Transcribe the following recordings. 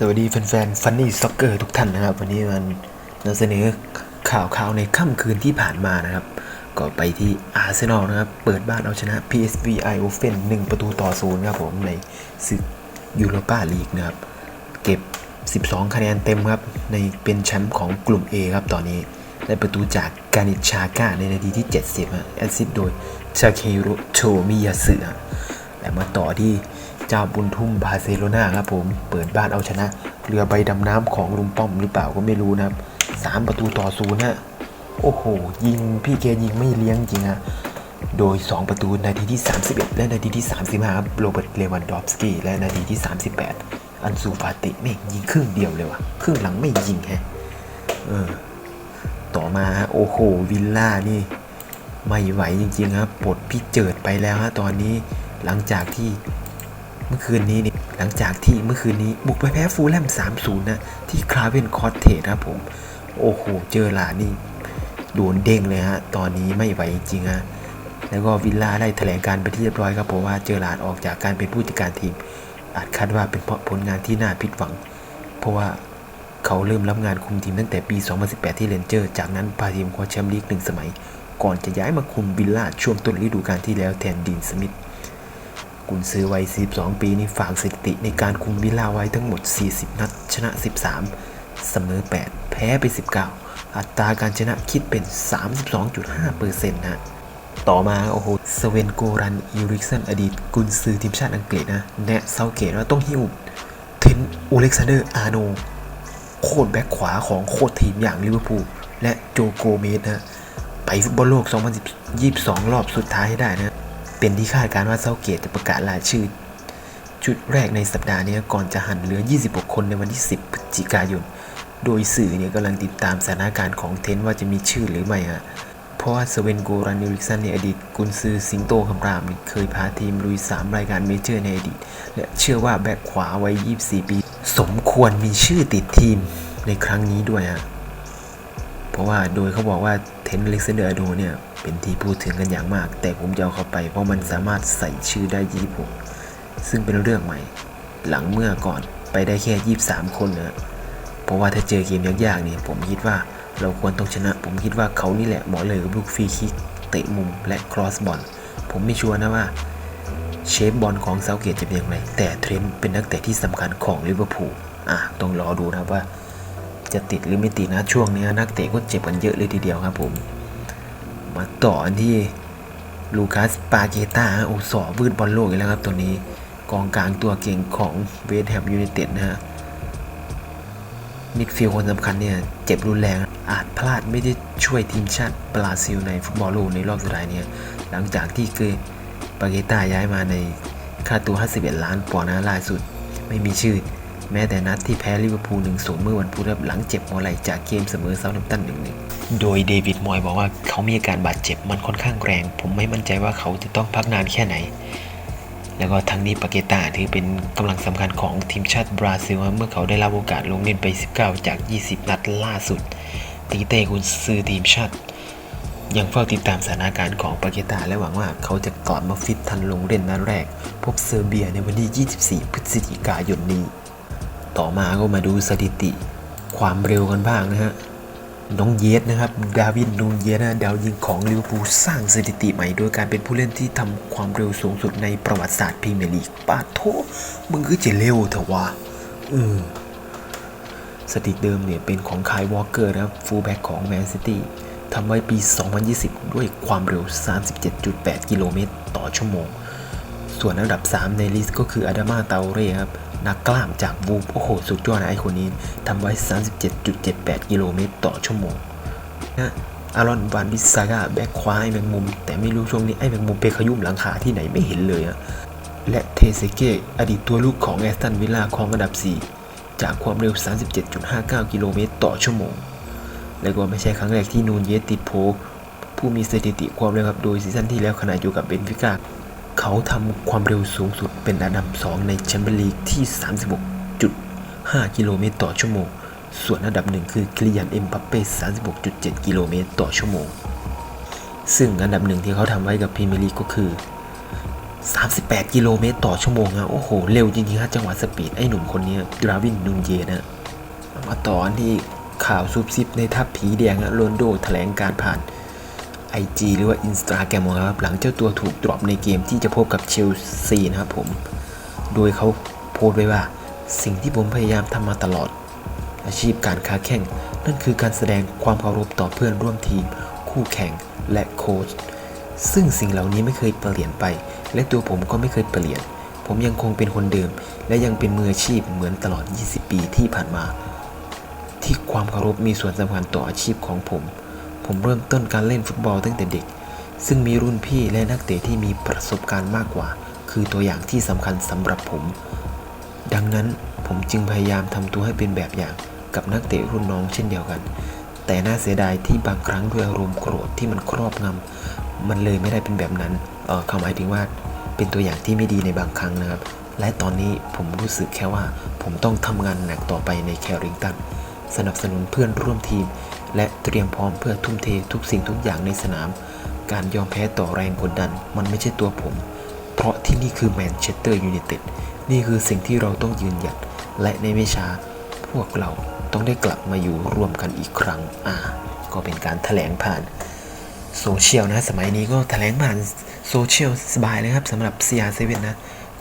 สวัสดีแฟนๆฟันนี่ซ็อกเกอร์ทุกท่านนะครับ วันนี้มันนำเสนอข่าวข่าวในค่ำคืนที่ผ่านมานะครับ ก็ไปที่อาร์เซนอลนะครับ เปิดบ้านเอาชนะ PSV Eindhoven 1 ประตูต่อศูนย์ครับผมในศึกยูโรปาลีกนะครับ เก็บ 12 คะแนนเต็มครับ ในเป็นแชมป์ของกลุ่ม A ครับตอนนี้ ได้ประตูจากกานิชาก้าในนาทีที่ 70ฮะแอซิสต์โดยชาเคโรโชมิยาสึแต่มาต่อที่ เจ้าบุญทุ่มบาร์เซโลนาครับผม เปิดบ้านเอาชนะ เรือใบดำน้ำของลุงป้อมหรือเปล่าก็ไม่รู้นะครับสามประตูต่อศูนย์ฮะโอ้โห ยิงพี่แกยิงไม่เลี้ยงจริงฮะโดย 2 ประตูนาทีที่ 31 และนาทีที่ 35ครับโรเบิร์ตเลวันดอฟสกี้และนาทีที่ 38 อันซูฟาติแม่ยิงครึ่งเดียวเลยว่ะครึ่งหลังไม่ยิงฮะเออต่อมาโอ้โหวิลล่านี่ไม่ไหวจริงๆครับปลดพี่เจิดไปแล้วฮะตอนนี้หลังจากที่ เมื่อคืนนี้นี่หลังจากที่เมื่อคืนนี้บุกไปแพ้ฟูลแลม 3-0 นะ ที่คราเวนคอร์เทสครับผม โอ้โห เจอหลานี่โดนเด้งเลยฮะ ตอนนี้ไม่ไหวจริงฮะแล้วก็วิลล่าได้แถลงการไปที่เรียบร้อยครับผมว่าเจอหลาดออกจากการเป็นผู้จัดการทีม อาจคาดว่าเป็นเพราะผลงานที่น่าผิดหวัง เพราะว่าเขาเริ่มรับงานคุมทีมตั้งแต่ปี 2018 ที่เรนเจอร์ จากนั้นพาทีมคว้าแชมป์ลีกหนึ่งสมัย ก่อนจะย้ายมาคุมวิลล่าช่วงต้นฤดูกาลที่แล้วแทนดีนสมิธ กุนซือวัย 42 ปีนี่ฝากสถิติในการคุมวิลลาไว้ทั้งหมด 40 นัด ชนะ 13 เสมอ 8 แพ้ไป 19 อัตราการชนะคิดเป็น 32.5%นะต่อมาโอ้โหสเวนโกรันอิริกสันอดีตกุนซือทีมชาติอังกฤษนะ แนะเซาเกตว่าต้องหิ้วเทนอูเล็กซานเดอร์อาโน โคตรแบ็คขวาของโคตรทีมอย่างลิเวอร์พูลและโจโกเมสนะ ไปฟุตบอลโลก 2022 รอบสุดท้ายให้ได้นะ เป็นที่คาดการณ์ว่าเซาเกตจะประกาศรายชื่อ ชุดแรกในสัปดาห์นี้ก่อนจะหันเหลือ 26 คนในวันที่ 10 พฤศจิกายน โดยสื่อเนี่ยกำลังติดตามสถานการณ์ของเทนว่าจะมีชื่อหรือไม่ฮะเพราะว่าสเวนโกรันนิริกสันในอดีตกุนซือสิงโตคำรามเคยพาทีมลุย 3 รายการเมเจอร์ในอดีต และเชื่อว่าแบ็คขวาวัย 24 ปี สมควรมีชื่อติดทีมในครั้งนี้ด้วยฮะ เพราะว่าโดยเขาบอกว่าเทนเล็กซนเดอร์โดเนี่ย เป็นที่พูดถึงกันอย่างมาก แต่ผมจะเอาเข้าไปเพราะมันสามารถใส่ชื่อได้ยี่ผมซึ่งเป็นเรื่องใหม่ หลังเมื่อก่อนไปได้แค่ 23 คนนะเพราะว่าถ้าเจอเกมยากๆนี่ผมคิดว่าเราควรต้องชนะ ผมคิดว่าเขานี่แหละเหมาะเลยกับลูกฟรีคิกเตะมุมและครอสบอลผมไม่ชัวร์นะว่าเชฟบอลของเซาเกตจะเป็นอย่างไร แต่เทรนต์เป็นนักเตะที่สำคัญของลิเวอร์พูลอะต้องรอดูนะว่า จะติดหรือไม่ติดนะช่วงนี้นักเตะก็เจ็บกันเยอะเลยทีเดียวครับผม มาต่ออันที่ลูคัสปาเกต้าโอ้สอวืดบอลโลกอีกแล้วครับตัวนี้กองกลางตัวเก่งของเวสต์แฮมยูไนเต็ดนะฮะมิดฟิลด์คนสำคัญเนี่ย เจ็บรุนแรงอาจพลาดไม่ได้ช่วยทีมชาติบราซิลในฟุตบอลโลกในรอบสุดท้ายเนี่ย หลังจากที่เคยปาเกต้าย้ายมาในค่าตัว 51 ล้านปอนด์นะล่าสุดไม่มีชื่อ แม้แต่นัดที่แพ้ลิเวอร์พูล1 0เมื่อวันพุธหลังเจ็บหัวไหล่จากเกมเสมอเซาท์แฮมป์ตัน1 1โดยเดวิดมอยบอกว่าเขามีอาการบาดเจ็บมันค่อนข้างแรง ผมไม่มั่นใจว่าเขาจะต้องพักนานแค่ไหน แล้วก็ทั้งนี้ปาเกตาถือเป็นกำลังสำคัญของทีมชาติบราซิลเมื่อเขาได้รับโอกาสลงเล่นไป 19 จาก 20 นัดล่าสุด ตีเต้กุนซือทีมชาติยังเฝ้าติดตามสถานการณ์ของปาเกตาและหวังว่าเขาจะกลับมาฟิตทันลงเล่นนัดแรก พบเซอร์เบียในวันที่ 24 พฤศจิกายนนี้ ต่อมาก็มาดูสถิติ ความเร็วกันบ้างนะฮะ น้องเยสนะครับ ดาวินนูนเยสนะดาวยิงของลิเวอร์พูลสร้างสถิติใหม่โดยการเป็นผู้เล่นที่ทำความเร็วสูงสุดในประวัติศาสตร์พรีเมียร์ลีกปาโทมึงคือจะเร็วเถอะวะเออสถิติเดิมเนี่ยเป็นของคายวอลเกอร์นะครับฟูลแบ็กของแมนซิตี้ทำไว้ปี 2020 ด้วยความเร็ว 37.8 กิโลเมตรต่อชั่วโมง ส่วนอันดับ 3 ในลิสต์ก็คืออาดามาเตาเร่ครับ นักกล้ามจากวูฟโอ้โห สุดยอดนะไอคนนี้ทำไว้ 37.78 กิโลเมตรต่อชั่วโมงนะอารอนวานบิสซาก้าแบ็ควาไอแมงมุม แต่ไม่รู้ช่วงนี้ไอแมงมุมไปขยุ่มหลังคาที่ไหนไม่เห็นเลยอะและเทเซเกอดีตตัวลูกของแอสตันวิลล่าของอันดับ 4 จากความเร็ว 37.59 กิโลเมตรต่อชั่วโมง และก็ไม่ใช่ครั้งแรกที่นูนเยสติดโพผู้มีสถิติความเร็วครับโดยซีซั่นที่แล้วขณะอยู่กับเบนฟิก้า เขาทำความเร็วสูงสุดเป็นอันดับ 2 ในแชมเปี้ยนลีกที่ 36.5 กิโลเมตรต่อชั่วโมง ส่วนอันดับหนึ่งคือคลิยันเอ็มบัปเป้36.7 กิโลเมตรต่อชั่วโมง ซึ่งอันดับหนึ่งที่เขาทำไว้กับพรีเมียร์ลีกก็คือ 38 กิโลเมตรต่อชั่วโมงอะโอ้โห เร็วจริงๆฮะจังหวะสปีด ไอ้หนุ่มคนนี้ดราวินนูนเยนะมาต่อที่ข่าวซุบซิบในทัพผีแดงอะโรนโดแถลงการผ่าน IG หรือว่า Instagram ของเขาครับหลังเจ้าตัวถูกดรอปในเกมที่จะพบกับเชลซีนะครับผม โดยเขาโพสต์ไว้ว่า สิ่งที่ผมพยายามทำมาตลอด อาชีพการค้าแข่ง นั่นคือการแสดงความเคารพต่อเพื่อนร่วมทีม คู่แข่งและโค้ชซึ่งสิ่งเหล่านี้ไม่เคยเปลี่ยนไป และตัวผมก็ไม่เคยเปลี่ยน ผมยังคงเป็นคนเดิม และยังเป็นมืออาชีพเหมือนตลอด 20 ปีที่ผ่านมา ที่ความเคารพมีส่วนสำคัญต่ออาชีพของผม ผมเริ่มต้นการเล่นฟุตบอลตั้งแต่เด็ก ซึ่งมีรุ่นพี่และนักเตะที่มีประสบการณ์มากกว่า คือตัวอย่างที่สำคัญสำหรับผม ดังนั้นผมจึงพยายามทำตัวให้เป็นแบบอย่างกับนักเตะรุ่นน้องเช่นเดียวกัน แต่น่าเสียดายที่บางครั้งด้วยอารมณ์โกรธที่มันครอบงำมันเลยไม่ได้เป็นแบบนั้นเออเขาหมายถึงว่าเป็นตัวอย่างที่ไม่ดีในบางครั้งนะครับ และตอนนี้ผมรู้สึกแค่ว่า ผมต้องทำงานหนักต่อไปในแคริงตันสนับสนุนเพื่อนร่วมทีม และเตรียมพร้อมเพื่อทุ่มเททุกสิ่งทุกอย่างในสนาม การยอมแพ้ต่อแรงกดดัน มันไม่ใช่ตัวผม เพราะที่นี่คือแมนเชสเตอร์ยูไนเต็ดนี่คือสิ่งที่เราต้องยืนหยัด และในไม่ช้าพวกเราต้องได้กลับมาอยู่ร่วมกันอีกครั้งอ่าก็เป็นการแถลงผ่านโซเชียลนะ สมัยนี้ก็แถลงผ่านโซเชียลสบายเลยครับสำหรับ CR7 นะ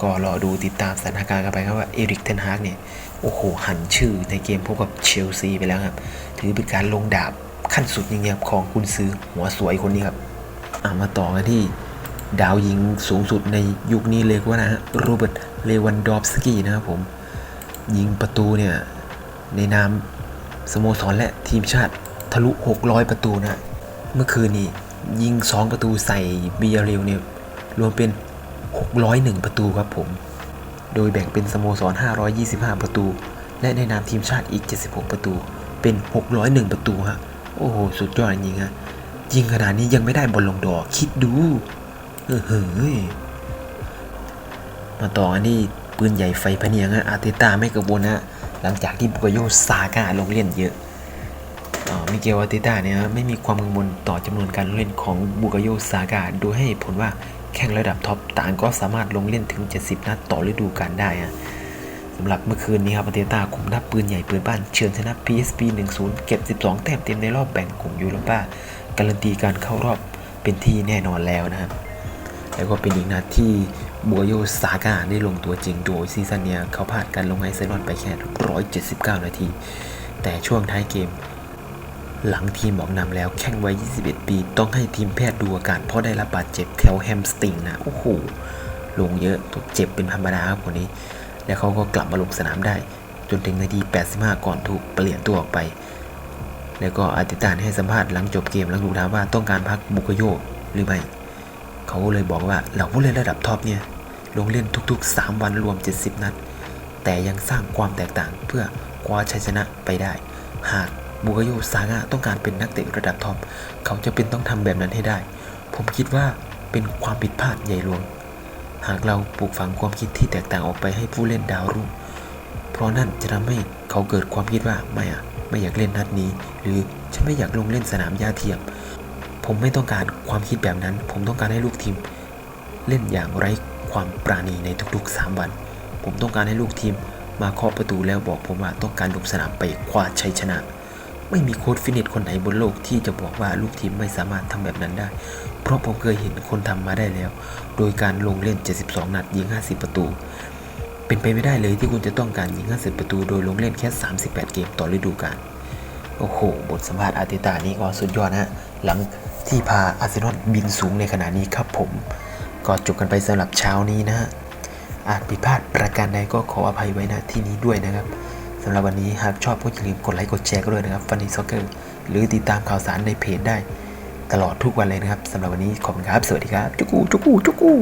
ก็รอดูติดตามสถานการณ์กันไปครับว่าเอริกเทนฮากเนี่ยโอ้โห หันชื่อในเกมพบกับเชลซีไปแล้วครับ ถือเป็นการลงดาบขั้นสุดจริงๆครับของกุนซือหัวสวยคนนี้ครับอะมาต่อกันที่ดาวยิงสูงสุดในยุคนี้เลยก็ว่านะฮะโรเบิร์ตเลวันดอฟสกี้นะครับผม ยิงประตูเนี่ย ในนามสโมสรและทีมชาติทะลุ 600 ประตูนะ เมื่อคืนนี้ยิง 2 ประตูใส่เบียเรลเนี่ยรวมเป็น 601 ประตูครับผม โดยแบ่งเป็นสโมสร 525 ประตู และในนามทีมชาติอีก 76 ประตู เป็น 601 ประตูฮะ โอ้โห สุดยอดจริงๆฮะ ยิงขนาดนี้ยังไม่ได้บอลลงดอคิดดู เออเฮ้ย มาต่อกันที่ปืนใหญ่ไฟพเนียงฮะ อาร์เตต้าไม่กังวลนะหลังจากที่บุกโยซาก้าลงเล่นเยอะอ่ามิเกลอาร์เตต้าเนี่ยไม่มีความกังวลต่อจำนวนการเล่นของบุกโยซาก้าโดยให้ผลว่า แข่งระดับท็อปต่างก็สามารถลงเล่นถึง 70 นัดต่อฤดูกาลได้ฮะสำหรับเมื่อคืนนี้ครับอาร์เตต้าคุมทัพปืนใหญ่ปืนบ้านเฉือนชนะ PSP 1-0 เก็บ 12 แต้มเต็มในรอบแบ่งกลุ่มยูโรป้าการันตีการเข้ารอบเป็นที่แน่นอนแล้วนะครับ แล้วก็เป็นอีกนัดที่บัวโยซาก้าได้ลงตัวจริงโดยซีซั่นเนี้ยเขาพลาดการลงไอเซนอนไปแค่ 179 นาที แต่ช่วงท้ายเกม หลังทีมออกนำแล้วแข่งไว้21 ปี ต้องให้ทีมแพทย์ดูอาการเพราะได้รับบาดเจ็บแถวแฮมสตริงนะโอ้โหลงเยอะถูกเจ็บเป็นธรรมดาครับคนนี้ แล้วเขาก็กลับมาลงสนามได้ จนถึงนาที 85 ก่อนถูกเปลี่ยนตัวออกไป แล้วก็อาร์เตต้าให้สัมภาษณ์หลังจบเกมหลังถูกถามว่าต้องการพักบุกโยหรือไม่เขาก็เลยบอกว่าเราผู้เล่นระดับท็อปเนี่ยลงเล่นทุกๆ 3 วันรวม 70 นัด แต่ยังสร้างความแตกต่างเพื่อคว้าชัยชนะไปได้ หาก บุกโยซาง่าต้องการเป็นนักเตะระดับท็อปเขาจะเป็นต้องทำแบบนั้นให้ได้ ผมคิดว่าเป็นความผิดพลาดใหญ่หลวง หากเราปลูกฝังความคิดที่แตกต่างออกไปให้ผู้เล่นดาวรุ่ง เพราะนั่นจะทำให้เขาเกิดความคิดว่าไม่อะไม่อยากเล่นนัดนี้ หรือฉันไม่อยากลงเล่นสนามหญ้าเทียม ผมไม่ต้องการความคิดแบบนั้น ผมต้องการให้ลูกทีม เล่นอย่างไร้ความปราณีในทุกๆ 3 วัน ผมต้องการให้ลูกทีมมาเคาะประตูแล้วบอกผมว่าต้องการลงสนามไปคว้าชัยชนะ ไม่มีโค้ชฟินิชคนไหนบนโลกที่จะบอกว่าลูกทีมไม่สามารถทำแบบนั้นได้ เพราะผมเคยเห็นคนทำมาได้แล้ว โดยการลงเล่น 72 นัดยิง 50 ประตู เป็นไปไม่ได้เลยที่คุณจะต้องการยิง 50 ประตู โดยลงเล่นแค่ 38 เกมต่อฤดูกาล โอ้โห บทสัมภาษณ์อาร์เตต้านี่ก็สุดยอดนะฮะหลังที่พาอาร์เซนอลบินสูงในขณะนี้ครับผม ก็จบกันไปสำหรับเช้านี้นะฮะอาจผิดพลาดประการใดก็ขออภัยไว้นะที่นี้ด้วยนะครับ สำหรับวันนี้หากชอบก็อย่าลืมกดไลค์กดแชร์ก็ด้วยนะครับฟันนี่ซ็อกเกอร์หรือติดตามข่าวสารในเพจได้ ตลอดทุกวันเลยนะครับสำหรับวันนี้ขอบคุณครับ สวัสดีครับ จุกูจุกูจุกู